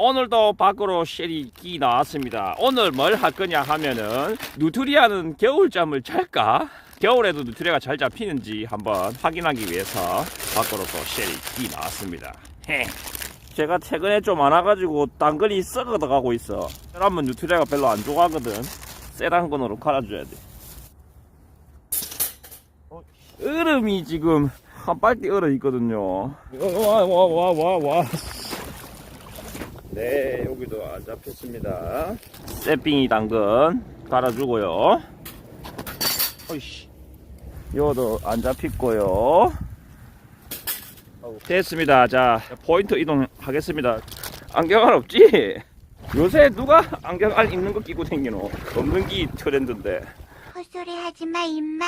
오늘도 밖으로 쉘이 끼 나왔습니다. 오늘 뭘 할 거냐 하면은 누트리아는 겨울잠을 잘까? 겨울에도 누트리아가 잘 잡히는지 한번 확인하기 위해서 밖으로 또 쉘이 끼 나왔습니다. 헤. 제가 최근에 좀 많아가지고 당근이 썩어가고 있어. 그러면 누트리아가 별로 안 좋아하거든. 세단 건으로 갈아줘야 돼. 어, 얼음이 지금 한 빨대 얼어 있거든요. 와 와 와 와 와. 네, 여기도 안 잡혔습니다. 쇠빙이 당근 갈아주고요. 어이씨. 이거도 안 잡혔고요. 됐습니다. 자, 포인트 이동하겠습니다. 안경알 없지? 요새 누가 안경알 입는 거 끼고 다니노? 없는 기 트렌드인데. 헛소리 하지 마, 임마.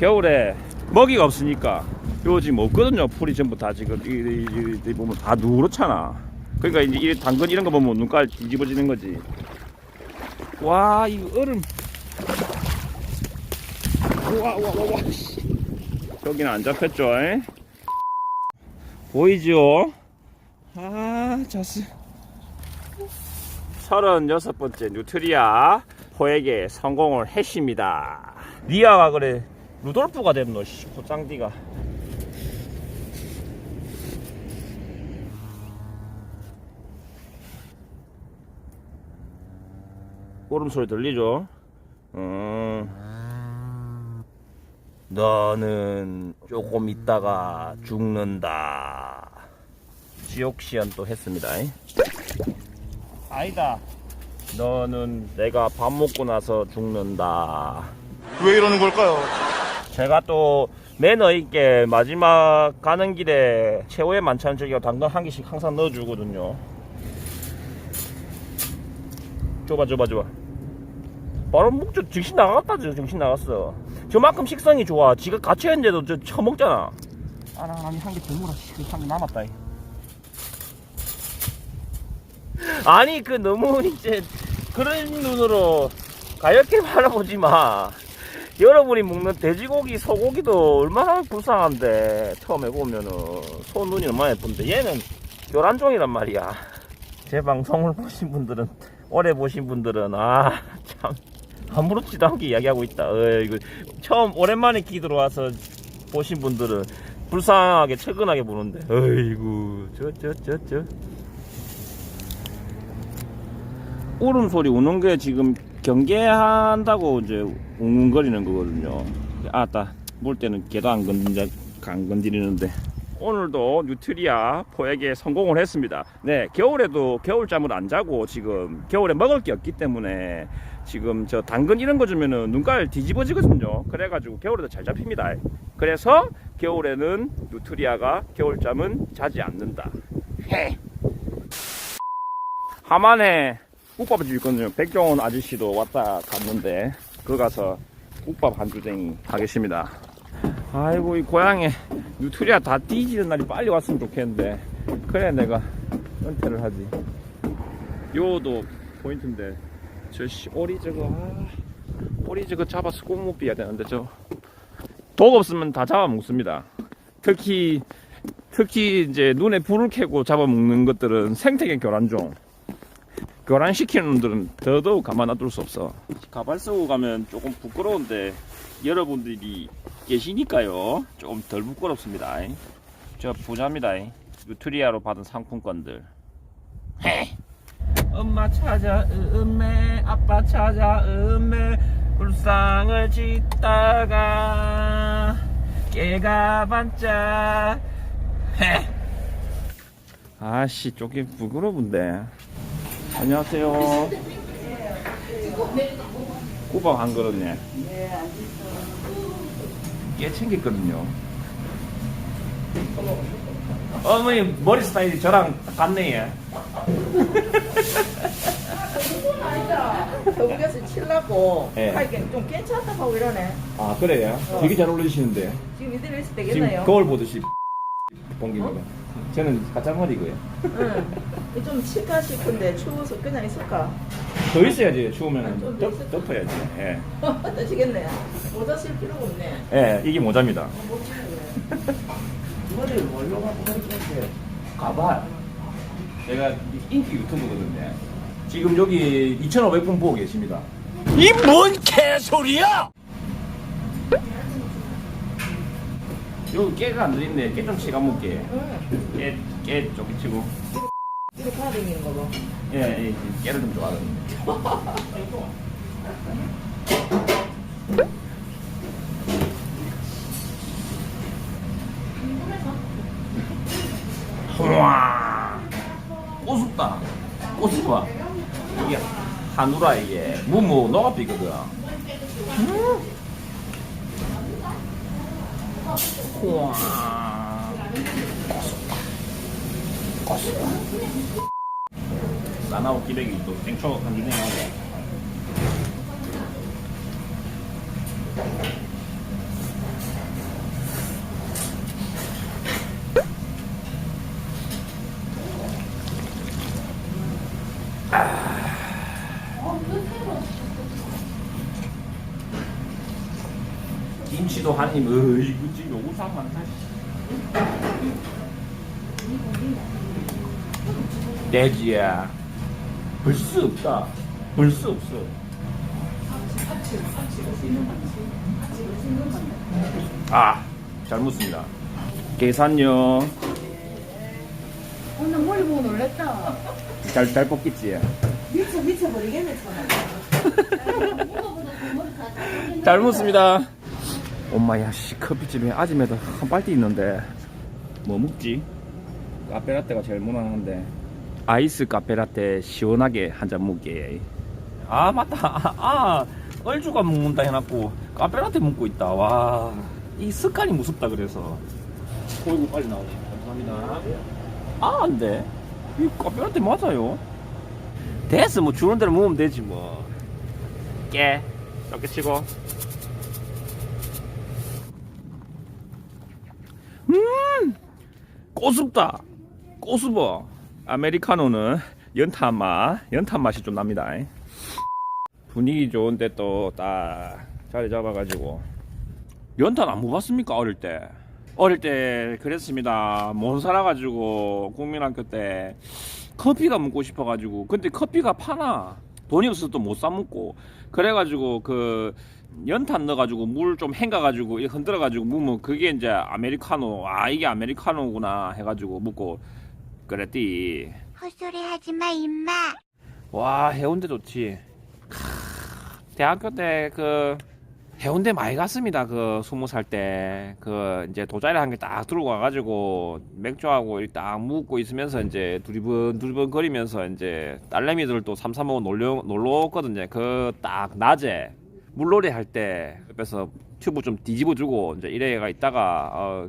겨울에 먹이가 없으니까 요 지금 없거든요. 풀이 전부 다 지금 이, 이, 이, 이 보면 다 누렇잖아. 그러니까 이제 이 당근 이런 거 보면 눈깔 뒤집어지는 거지. 와, 이 얼음. 와, 와, 와, 와. 씨. 여기는 안 잡혔죠? 에? 보이죠? 아, 자스. 36번째 뉴트리아 포에게 성공을 했습니다. 리아가 그래 루돌프가 됐노 씨 포장디가 울음소리 들리죠? 음. 너는 조금 있다가 죽는다 지옥 시연 또 했습니다 아니다 너는 내가 밥 먹고 나서 죽는다 왜 이러는 걸까요? 제가 또 매너 있게 마지막 가는 길에 최후의 만찬 저기가 당근 한 개씩 항상 넣어주거든요. 줘봐, 줘봐, 줘봐. 바로 먹죠. 정신 나갔다, 저 정신 나갔어. 저만큼 식성이 좋아. 지가 갇혀있는데도 저 처먹잖아. 아, 나, 나한개 드물어. 한개 남았다. 이. 아니, 그 너무 이제 그런 눈으로 가볍게 바라보지 마. 여러분이 먹는 돼지고기, 소고기도 얼마나 불쌍한데 처음에 보면은 소 눈이 얼마나 예쁜데 얘는 교란종이란 말이야. 제 방송을 보신 분들은 오래 보신 분들은 아 참 아무렇지도 않게 이야기하고 있다. 어이구 처음 오랜만에 기 들어와서 보신 분들은 불쌍하게 측은하게 보는데 어이구 저저저저 울음소리 우는 게 지금 경계한다고 이제 웅웅거리는 거거든요. 아따, 물 때는 개도 안, 건드, 안 건드리는데. 오늘도 뉴트리아 포에게 성공을 했습니다. 네, 겨울에도 겨울잠을 안 자고 지금 겨울에 먹을 게 없기 때문에 지금 저 당근 이런 거 주면은 눈깔 뒤집어지거든요. 그래가지고 겨울에도 잘 잡힙니다. 그래서 겨울에는 뉴트리아가 겨울잠은 자지 않는다. 헤. 하만에 국밥을 줄 거든요. 백종원 아저씨도 왔다 갔는데 그 가서 국밥 한 주쟁이 하겠습니다. 아이고 이 고향에 뉴트리아 다 뒤지는 날이 빨리 왔으면 좋겠는데 그래 내가 은퇴를 하지. 요도 포인트인데 저 씨, 오리 저거 아, 오리 저거 잡아서 꼭 못 비야 되는데 저 독 없으면 다 잡아먹습니다. 특히 특히 이제 눈에 불을 켜고 잡아먹는 것들은 생태계 교란종. 교란시키는 놈들은 더더욱 가만 놔둘 수 없어. 가발 쓰고 가면 조금 부끄러운데 여러분들이 계시니까요. 조금 덜 부끄럽습니다. 저 부자입니다. 뉴트리아로 받은 상품권들. 헤. 엄마 찾아 음메 아빠 찾아 음메 불상을 짓다가 깨가 반짝 헤. 아씨 조금 부끄러운데 안녕하세요. 꼬박 한 그릇네. 깨 챙겼거든요. 어머니 머리 스타일이 저랑 같네. 얘. 서울에서 칠라고 예. 하기엔 좀 괜찮다 하고 이러네. 아 그래요? 되게 잘 어울리시는데. 지금 이대로 있어도 지금 되겠나요? 거울 보듯이 봉기는 거. 저는 가짜머리고요. 응. 좀 칠까 싶은데 추워서 그냥 있을까? 더 있어야지 추우면 아, 좀더 있을까? 덮어야지. 예. 되시겠네. 모자 쓸 필요가 없네. 예, 이게 모자입니다. 머리를 뭘로 갖고 다니는데 가발. 제가 인기 유튜브거든요. 지금 여기 2,500분 보고 계십니다. 이 뭔 개소리야! 여기 깨가 안 들어있네. 깨 좀 치가 먹게. 깨, 깨 저기 치고. 이거 파다니는 거 봐. 예, 예, 깨를 좀 좋아하거든요. 와 꼬숩다 꼬숩아. 이게 한우라 이게. 무무 너가비거든. 음. 와. 꼬숩다 꼬숩다 싸나고 기백이 또 땡초 한기네 하고 김치도 한입 어이구 지금 우상 많다 돼지야. 벌써 없다. 벌써 없어. 아잘 묻습니다. 계산요. 오늘 머리 보고 놀랬다. 잘, 잘 뽑겠지. 미쳐 미쳐 버리겠네 참. 잘 먹습니다. 엄마야, 씨, 커피집에 아침에도 한 빨대 있는데, 뭐 먹지? 카페라떼가 제일 무난한데. 아이스 카페라떼 시원하게 한 잔 먹게. 아, 맞다. 아, 아, 얼주가 먹는다 해놨고, 카페라떼 먹고 있다. 와, 이 습관이 무섭다 그래서. 어이구, 빨리 나오네. 감사합니다. 아, 안 돼. 이 카페라떼 맞아요. 됐어, 뭐 주는 대로 먹으면 되지, 뭐. 깨. 이렇게 치고. 음! 꼬숩다. 꼬숩어. 아메리카노는 연탄 맛, 연탄 맛이 좀 납니다. 분위기 좋은데 또 딱 자리 잡아가지고. 연탄 안 먹어봤습니까? 어릴 때. 어릴 때 그랬습니다. 못 살아가지고 국민학교 때 커피가 먹고 싶어가지고 근데 커피가 파나 돈이 없어서 또 못 사 먹고. 그래가지고 그 연탄 넣어가지고 물 좀 헹가가지고 흔들어가지고 먹으면 그게 이제 아메리카노 아 이게 아메리카노구나 해가지고 먹고 그랬디. 헛소리 하지 마, 임마. 와 해운대 좋지. 크, 대학교 때그 해운대 많이 갔습니다 그 스무 살 때 그 이제 돗자리 한 개 딱 들고 와가지고 맥주하고 딱 묵고 있으면서 이제 두리번 두리번 거리면서 이제 딸내미들 또 삼삼오오 놀러 놀러 오거든요 그 딱 낮에 물놀이 할 때 옆에서 튜브 좀 뒤집어 주고 이제 이래가 있다가 어,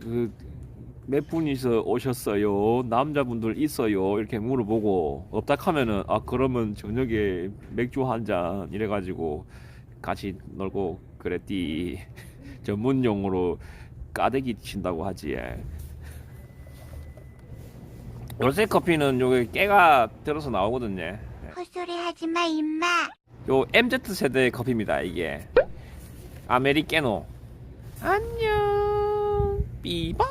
그몇 분이서 오셨어요? 남자분들 있어요? 이렇게 물어보고 없다 하면은 아 그러면 저녁에 맥주 한 잔 이래가지고 같이 놀고 그랬디. 전문 용어로 까대기 친다고 하지 요새 커피는 요게 깨가 들어서 나오거든요. 헛소리 하지 마, 임마. 요 MZ 세대의 커피입니다 이게. 아메리케노. 안녕. 삐바